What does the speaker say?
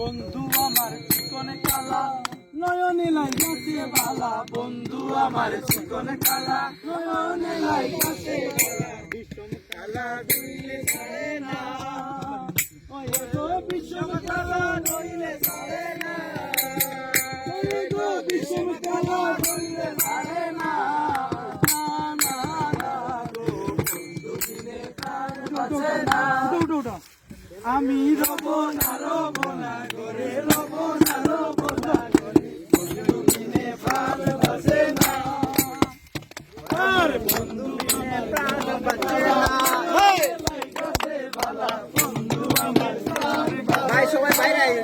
বন্ধু আমার চিকনে কালা। নয়নে লাই গাছে বালা। বন্ধু আমার চিকনে কালা। নয়নে লাই গাছে বিষম কালা দুইলে ছাড়ে না। ওই তো বিষম কালা দুইলে ছাড়ে না। ওই তো বিষম কালা দুইলে ছাড়ে না। আমি রব নার ভাই সবাই বাইরে আইন।